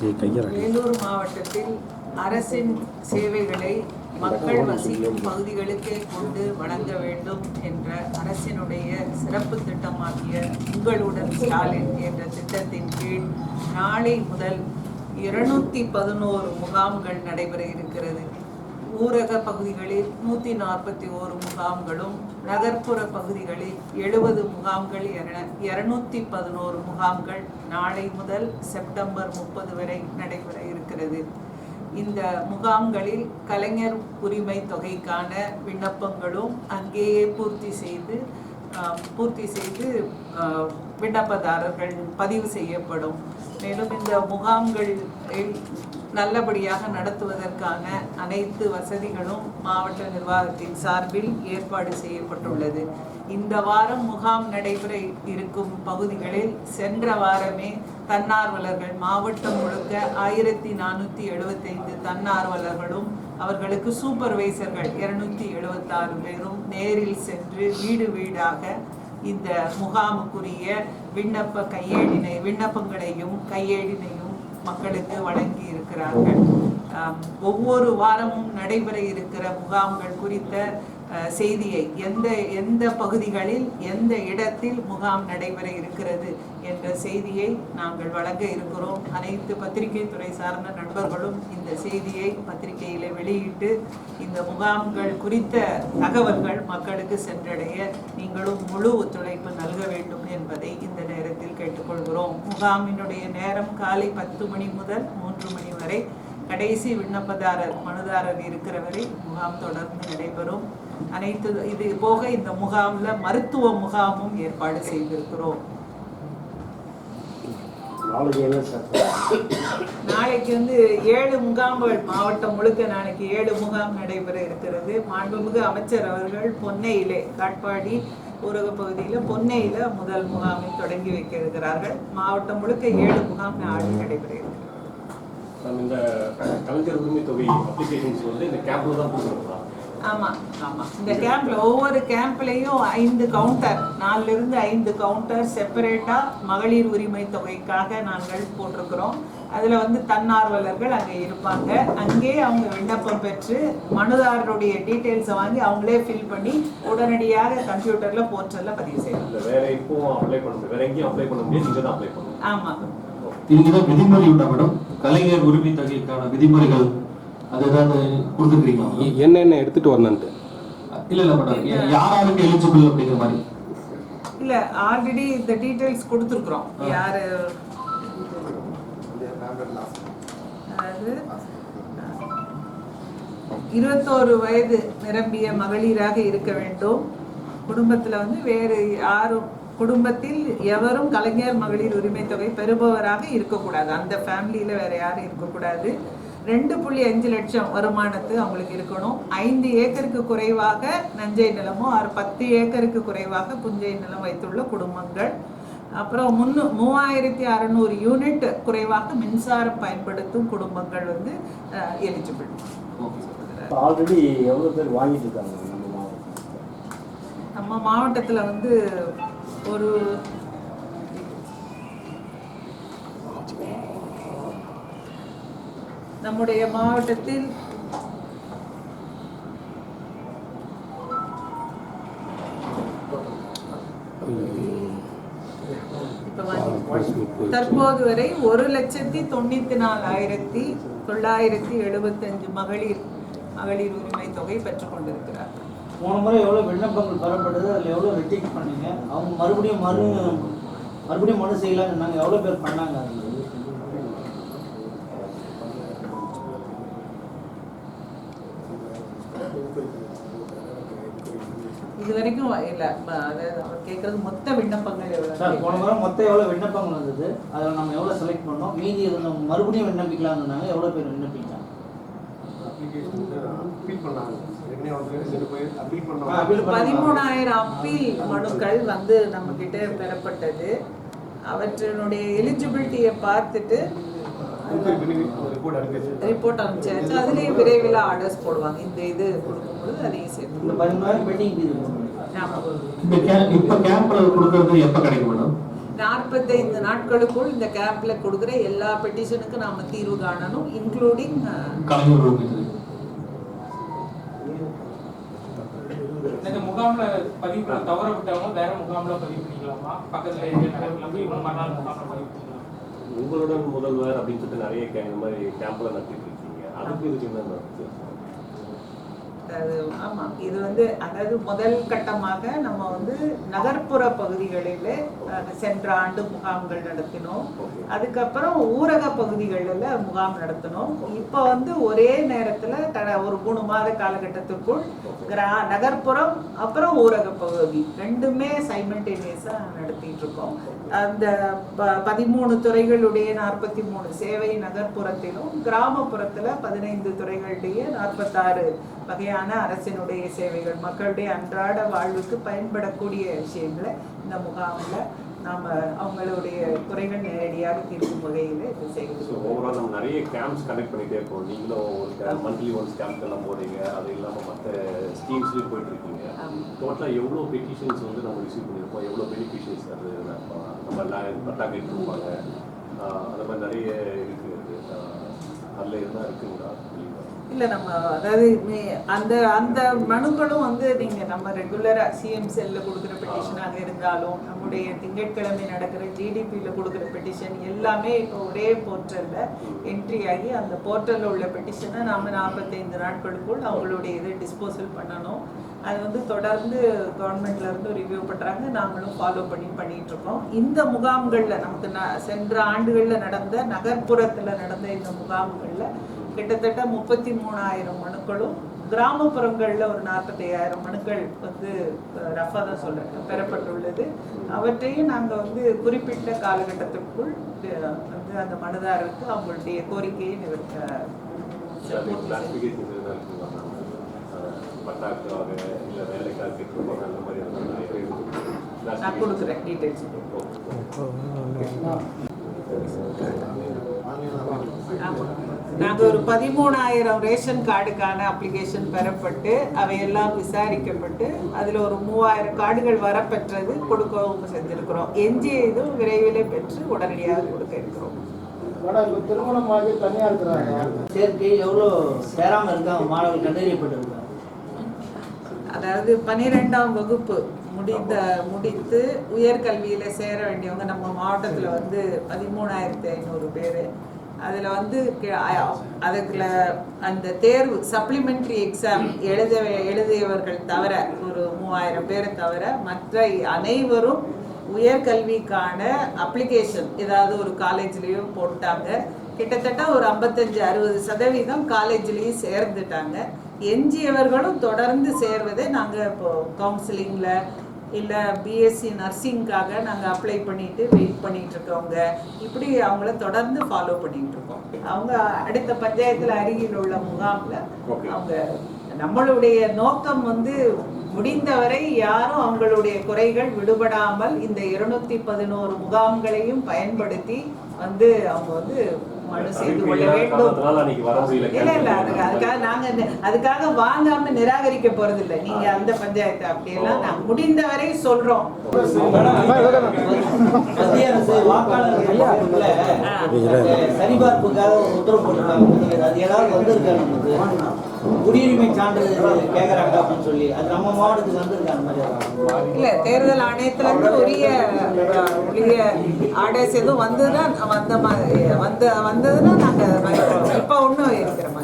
வேலூர் மாவட்டத்தில் அரசின் சேவைகளை மக்கள் வசிக்கும் பகுதிகளுக்கே கொண்டு வழங்க வேண்டும் என்ற அரசினுடைய சிறப்பு திட்டமாகிய உங்களுடன் ஸ்டாலின் என்ற திட்டத்தின் கீழ் நாளை முதல் இருநூத்தி பதினோரு முகாம்கள் நடைபெற இருக்கிறது. ஊரக பகுதிகளில் நூற்றி நாற்பத்தி ஓரு முகாம்களும் நகர்ப்புற பகுதிகளில் எழுபது முகாம்கள் என இருநூத்தி பதினோரு முகாம்கள் நாளை முதல் செப்டம்பர் முப்பது வரை நடைபெற இருக்கிறது. இந்த முகாம்களில் கலைஞர் உரிமை தொகைக்கான விண்ணப்பங்களும் அங்கேயே பூர்த்தி செய்து பூர்த்தி செய்து விண்ணப்பதாரர்கள் பதிவு செய்யப்படும். மேலும் இந்த முகாம்கள் நல்லபடியாக நடத்துவதற்கான அனைத்து வசதிகளும் மாவட்ட நிர்வாகத்தின் சார்பில் ஏற்பாடு செய்யப்பட்டுள்ளது. இந்த வாரம் முகாம் நடைபெற இருக்கும் பகுதிகளில் சென்ற வாரமே தன்னார்வலர்கள் மாவட்டம் முழுக்க ஆயிரத்தி நானூற்றி எழுபத்தைந்து தன்னார்வலர்களும் அவர்களுக்கு சூப்பர்வைசர்கள் இருநூத்தி எழுபத்தாறு பேரும் நேரில் சென்று வீடு வீடாக இந்த முகாமுக்குரிய விண்ணப்ப கையேடினை விண்ணப்பங்களையும் கையேடினையும் மக்களுக்கு வழங்கி இருக்கிறார்கள். ஒவ்வொரு வாரமும் நடைபெற இருக்கிற முகாம்கள் குறித்த செய்தியை எந்த எந்த பகுதிகளில் எந்த இடத்தில் முகாம் நடைபெற இருக்கிறது என்ற செய்தியை நாங்கள் வழங்க இருக்கிறோம். அனைத்து பத்திரிகை துறை சார்ந்த நண்பர்களும் இந்த செய்தியை பத்திரிகையில வெளியிட்டு இந்த முகாம்கள் குறித்த தகவல்கள் மக்களுக்கு சென்றடைய நீங்களும் முழு ஒத்துழைப்பு நல்க வேண்டும் என்பதை இந்த நேரத்தில் கேட்டுக்கொள்கிறோம். முகாமினுடைய நேரம் காலை பத்து மணி முதல் மூன்று மணி வரை கடைசி விண்ணப்பதாரர் மனுதாரர் இருக்கிற வரை முகாம் தொடர்ந்து நடைபெறும். அனைத்து இது போக இந்த முகாம்ல மருத்துவ முகாமும் ஏற்பாடு செய்திருக்கிறோம். நாளைக்கு வந்து ஏழு முகாம்கள் மாவட்டம் முழுக்க நாளைக்கு ஏழு முகாம் நடைபெற இருக்கிறது. மாண்புமிகு அமைச்சர் அவர்கள் பொன்னையிலே காட்பாடி ஊரக பகுதியில் பொன்னையில முதல் முகாமை தொடங்கி வைக்க இருக்கிறார்கள். மாவட்டம் முழுக்க ஏழு முகாம் நாளை நடைபெற இருக்கிறது. மேம், இந்த கலைஞர் உரிமை தொகை அப்ளிகேஷன்ஸ் வந்து இந்த கேம்ப்ல தான் கொடுக்குறோங்களா ஆமா ஆமா. இந்த கேம்ப்ல ஒவ்வொரு கேம்ப்லயும் ஐந்து கவுண்டர் நாலுல இருந்து ஐந்து கவுண்டர் செப்பரேட்டா மகளிர் உரிமை தொகைக்காக நாங்கள் போட்டிருக்கிறோம். அதுல வந்து தன்னார்வலர்கள் அங்க இருப்பாங்க. அங்கே அவங்க விண்ணப்பம் பெற்று மனுதாரருடைய டீட்டெயில்ஸை வாங்கி அவங்களே ஃபில் பண்ணி உடனடியாக கம்ப்யூட்டர்ல போர்ட்டல்ல பதிவு செய்யலாம். வேற இப்போவும் அப்ளை பண்ண வேற எங்கேயும் அப்ளை பண்ண முடியாது. இங்கே தான் அப்ளை பண்ணணும். ஆமா. இதுக்கு விதிமுறை உண்டா மேடம் கலைஞர் உரிமை தொகைக்கான விதிமுறைகள் அது ஏதாவது கொடுத்துக்கிறீங்களா என்னென்ன எடுத்துட்டு வரணுன்ட்டு இல்ல இல்ல மேடம் யாராருக்கு எலிஜிபிள் அப்படிங்கிற மாதிரி. இல்ல ஆல்ரெடி இந்த டீட்டெயில்ஸ் கொடுத்துருக்குறோம். யாரு அதாவது இருபத்தோரு வயது நிரம்பிய மகளிராக இருக்க வேண்டும். குடும்பத்தில் வந்து வேறு யாரும் குடும்பத்தில் எவரும் கலைஞர் மகளிர் உரிமை தொகை பெறுபவராக இருக்கக்கூடாது. அந்த ஃபேமிலியில் வேறு யாரும் இருக்கக்கூடாது. ரெண்டு புள்ளி அஞ்சு லட்சம் வருமானத்து அவங்களுக்கு இருக்கணும். ஐந்து ஏக்கருக்கு குறைவாக நஞ்சை நிலமோ ஆறு பத்து ஏக்கருக்கு குறைவாக புஞ்சை நிலம் வைத்துள்ள குடும்பங்கள். அப்புறம் முன்னு மூவாயிரத்தி அறநூறு யூனிட் குறைவாக மின்சாரம் பயன்படுத்தும் குடும்பங்கள் வந்து எலிஜிபிள் ஆல்ரெடி எவ்வளோ பேர் வாங்கிட்டு இருக்காங்க நம்ம மாவட்டத்தில்? வந்து ஒரு நம்முடைய மாவட்டத்தில் தற்போது வரை ஒரு லட்சத்தி தொண்ணூத்தி நாலாயிரத்தி தொள்ளாயிரத்தி எழுபத்தஞ்சு மகளிர் மகளிர் உரிமை தொகை பெற்றுக் கொண்டிருக்கிறார். போன முறை எவ்வளோ விண்ணப்பங்கள் பெறப்பட்டது அதில் எவ்வளோ ரிஜெக்ட் பண்ணீங்க? அவங்க மறுபடியும் மறு மறுபடியும் மனு செய்யலாம்னு நாங்கள் எவ்வளோ பேர் பண்ணாங்க அது இது வரைக்கும் இல்ல அதாவது அவர் கேட்கறது மொத்த விண்ணப்பங்கள் எவ்வளவு? சார் போன முறை மொத்தம் எவ்வளோ விண்ணப்பங்கள் வந்தது? அதில் நம்ம எவ்வளோ செலக்ட் பண்ணோம்? மீதி இருந்த மறுபடியும் விண்ணப்பிக்கலாம்னு சொன்னாங்க. எவ்வளோ பேர் பண்ணாங்க. பதிமூணாயிரம் அப்பீல் மனுக்கள் வந்து நம்ம கிட்ட பெறப்பட்டது. அவற்றினுடைய எலிஜிபிலிட்டியை பார்த்துட்டு ரிப்போர்ட் அனுப்பிச்சாச்சு. விரைவில் ஆர்டர்ஸ் போடுவாங்க. இந்த இது கொடுக்கும்போது அதையும் சேர்த்து இப்ப கேம்ப்ல கொடுக்கறது எப்ப கிடைக்கும் மேடம் நாற்பத்தைந்து நாட்களுக்குள் இந்த கேம்ப்ல கொடுக்குற எல்லா பெட்டிஷனுக்கும் நாம தீர்வு காணணும் இன்க்ளூடிங் இந்த முகாம்ல பதிவு தவற விட்டவங்க வேற முகாம்ல பதிவு பண்ணிக்கலாமா? பக்கத்துல இருக்க நகரத்துல போய் ஒரு மறுநாள் முகாம்ல பதிவு உங்களுடன் முதல்வர் அப்படின்னு சொல்லிட்டு நிறைய கே- இந்த மாதிரி கேம்ப்ல நடத்திட்டு இருக்கீங்க அதுக்கு இதுக்கு என்ன வித்தியாசம்? ஆமாம் இது வந்து அதாவது முதல் கட்டமாக நம்ம வந்து நகர்ப்புற பகுதிகளில் சென்ற ஆண்டு முகாம்கள் நடத்தினோம். அதுக்கப்புறம் ஊரக பகுதிகளில் முகாம் நடத்தினோம். இப்போ வந்து ஒரே நேரத்தில் க ஒரு மூணு மாத காலகட்டத்திற்குள் கிரா நகர்ப்புறம் அப்புறம் ஊரக பகுதி ரெண்டுமே சைமல்டேனியஸாக நடத்திட்டு இருக்கோம் அந்த ப பதிமூணு துறைகளுடைய நாற்பத்தி மூணு சேவை நகர்ப்புறத்திலும் கிராமப்புறத்தில் பதினைந்து துறைகளுடைய நாற்பத்தாறு வகையான அரசினுடைய சேவைகள் மக்களுடைய அன்றாட வாழ்வுக்கு பயன்படக்கூடிய விஷயங்களை இந்த முகாமில் நாம் அவங்களுடைய குறைகள் நேரடியாக தீர்க்கும் வகையில் இது ஸோ செய்கிறோம் ஓவரால் நம்ம நிறைய கேம்ப்ஸ் கனெக்ட் பண்ணிட்டே இருக்கோம். நீங்களும் ஒரு மந்த்லி ஒன்ஸ் கேம்ப் எல்லாம் போறீங்க. அது இல்லாமல் மற்ற ஸ்கீம்ஸ்லையும் போயிட்டு இருக்கீங்க. டோட்டலாக எவ்வளோ பெட்டிஷன்ஸ் வந்து நம்ம ரிசீவ் பண்ணியிருக்கோம்? எவ்வளோ பெனிஃபிஷியல்ஸ் அது நம்ம லேண்ட் பட்டா கேட்டிருப்பாங்க அந்த மாதிரி நிறைய இருக்குது அதில் இருந்தால் இருக்குங்களா? இல்லை நம்ம அதாவது அந்த அந்த மனுக்களும் வந்து நீங்கள் நம்ம ரெகுலராக சிஎம் செல்லில் கொடுக்குற பெட்டிஷனாக இருந்தாலும் நம்முடைய திங்கட்கிழமை நடக்கிற ஜிடிபியில் கொடுக்குற பெட்டிஷன் எல்லாமே இப்போ ஒரே போர்ட்டலில் என்ட்ரி ஆகி அந்த போர்ட்டலில் உள்ள பெட்டிஷனை நாம் நாற்பத்தைந்து நாட்களுக்குள் அவங்களுடைய இதை டிஸ்போசல் பண்ணணும். அது வந்து தொடர்ந்து கவர்மெண்ட்லேருந்து ரிவ்யூ பண்ணுறாங்க நாங்களும் ஃபாலோ பண்ணி பண்ணிகிட்ருக்கோம் இருக்கோம். இந்த முகாம்களில் நமக்கு ந- சென்ற ஆண்டுகளில் நடந்த நகர்ப்புறத்தில் நடந்த இந்த முகாம்களில் கிட்டத்தட்ட முப்பத்தி மூணாயிரம் மனுக்களும் கிராமப்புறங்கள்ல ஒரு நாற்பத்தையாயிரம் மனுக்கள் வந்து ரஃபா தான் சொல்றேன் பெறப்பட்டுள்ளது. அவற்றையும் நாங்க வந்து குறிப்பிட்ட காலகட்டத்திற்குள் வந்து அந்த மனுதாரருக்கு அவங்களுடைய கோரிக்கையை நிவர்த்த பேர் நான். கொடுக்குறேன் டீட்டெயில்ஸ் நாங்கள் ஒரு பதிமூணாயிரம் ரேஷன் கார்டுக்கான அப்ளிகேஷன் பெறப்பட்டு அவையெல்லாம் விசாரிக்கப்பட்டு அதில் ஒரு மூவாயிரம் கார்டுகள் வரப்பெற்றது கொடுக்கவும் செஞ்சிருக்கிறோம். எஞ்சிய இதுவும் விரைவிலே பெற்று உடனடியாக கொடுக்க இருக்கிறோம். மேடம் இப்போ திருமணமாகி தனியாக இருக்கிறாங்க. சேர்க்கை எவ்வளோ சேராம இருக்காங்க மாணவர்கள் கண்டறியப்பட்டிருக்காங்க அதாவது பன்னிரெண்டாம் வகுப்பு முடிந்த முடித்து உயர்கல்வியில் சேர வேண்டியவங்க நம்ம மாவட்டத்தில் வந்து பதிமூணாயிரத்தி ஐநூறு பேர். அதில் வந்து கி- அதுக்குள்ள அந்த தேர்வு சப்ளிமெண்ட்ரி எக்ஸாம் எழுத எழுதியவர்கள் தவிர ஒரு மூவாயிரம் பேரை தவிர மற்ற அனைவரும் உயர்கல்விக்கான அப்ளிகேஷன் ஏதாவது ஒரு காலேஜ்லேயோ போட்டாங்க. கிட்டத்தட்ட ஒரு ஐம்பத்தஞ்சு அறுபது சதவீதம் காலேஜ்லேயும் சேர்ந்துட்டாங்க. எஞ்சியவர்களும் தொடர்ந்து சேர்வதை நாங்கள் இப்போ கவுன்சிலிங்கில் இல்லை பிஎஸ்சி நர்சிங்காக நாங்கள் அப்ளை பண்ணிட்டு வெயிட் பண்ணிட்டு இருக்கவங்க இப்படி அவங்கள தொடர்ந்து ஃபாலோ பண்ணிட்டு இருக்கோம் அவங்க அடுத்த பஞ்சாயத்தில் அருகில் உள்ள முகாமில். அவங்க நம்மளுடைய நோக்கம் வந்து முடிந்தவரை யாரும் அவங்களுடைய குறைகள் விடுபடாமல் இந்த இருநூத்தி பதினோரு முகாம்களையும் பயன்படுத்தி வந்து அவங்க வந்து மனு செய்து கொள்ள வேண்டும். அதனால அன்னைக்கு வர முடியல இல்ல இல்ல அதுக்கு அதுக்காக நாங்க இந்த- அதுக்காக வாங்காம நிராகரிக்க போறது இல்ல நீங்க அந்த பஞ்சாயத்து அப்படியெல்லாம் நாங்க முடிந்தவரை சொல்றோம். மத்திய அரசு வாக்காளர் பதிவுல, அஹ், சரிபார்ப்புக்காக ஒரு உத்தரவு போட்டிருக்காங்க. அது ஏதாவது வந்திருக்கா நமக்கு? குடியுரிமை சான்றிதழ் கேக்குறாங்க அப்படின்னு சொல்லி. அது நம்ம மாவட்டத்துக்கு வந்திருக்கா அந்த மாதிரி ஏதாவது? இல்ல தேர்தல் ஆணையத்துல இருந்து உரிய உரிய ஆர்டர்ஸ் எதுவும் வந்துதான் வந்த மாதிரி வந்த வந்ததுன்னா நாங்கள் இப்போ ஒன்றும் இருக்கிற மாதிரி